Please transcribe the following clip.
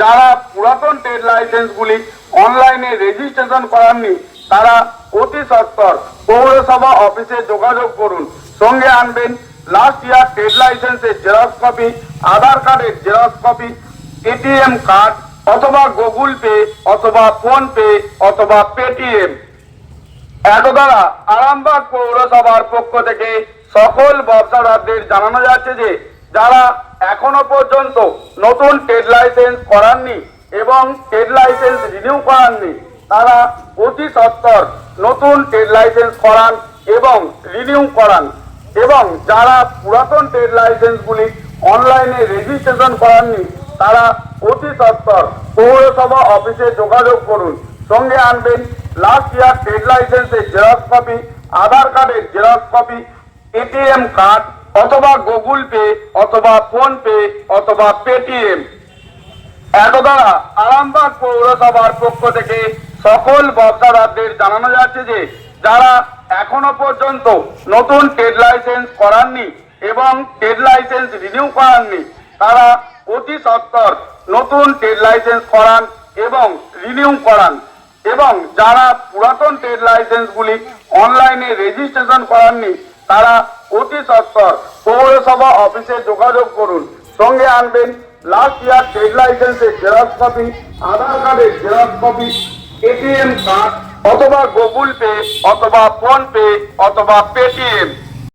যারা পুরাতন ট্রেড লাইসেন্সগুলি অনলাইনে রেজিস্ট্রেশন করাননি, তারা অতি সত্বর পৌরসভা অফিসে যোগাযোগ করুন। সঙ্গে আনবেন লাস্ট ইয়ার ট্রেড লাইসেন্সের জেরক্স কপি আধার কার্ডের জেরক্স কপি এটিএম কার্ড অথবা গুগল পে অথবা ফোন পে অথবা পেটিএম এত দ্বারা আরামবাগ পৌরসভার পক্ষ থেকে সকল ব্যবসাদারদের জানানো যাচ্ছে যে যারা এখনও পর্যন্ত নতুন ট্রেড লাইসেন্স করাননি এবং ট্রেড লাইসেন্স রিনিউ করাননি, তারা অতি সত্তর নতুন ট্রেড লাইসেন্স করান এবং রিনিউ করান। এবং যারা পুরাতন ট্রেড লাইসেন্সগুলি অনলাইনে রেজিস্ট্রেশন করাননি, তারা অতি সত্তর পৌরসভা অফিসে যোগাযোগ করুন। সঙ্গে আনবেন লাস্ট ইয়ার ট্রেড লাইসেন্সের জেরক্স কপি আধার কার্ডের জেরক্স কপি এটিএম কার্ড অথবা গুগল পে, অথবা ফোন পে অথবা পেটিএম। এত দ্বারা আরামবাগ পৌরসভার পক্ষ থেকে সকল ব্যবসাদারদের জানানো যাচ্ছে যে, যারা এখনও পর্যন্ত নতুন ট্রেড লাইসেন্স করাননি এবং ট্রেড লাইসেন্স রিনিউ করাননি, তারা অতি সত্তর নতুন ট্রেড লাইসেন্স করান এবং রিনিউ করান। এবং যারা পুরাতন ট্রেড লাইসেন্সগুলি অনলাইনে রেজিস্ট্রেশন করাননি, তারা অতি সত্তর পৌরসভা অফিসে যোগাযোগ করুন। সঙ্গে আনবেন লাস্ট ইয়ার ট্রেড লাইসেন্সের জেরক্স কপি আধার কার্ডের জেরক্স কপি এটিএম কার্ড অথবা গুগল পে অথবা ফোন পে অথবা পেটিএম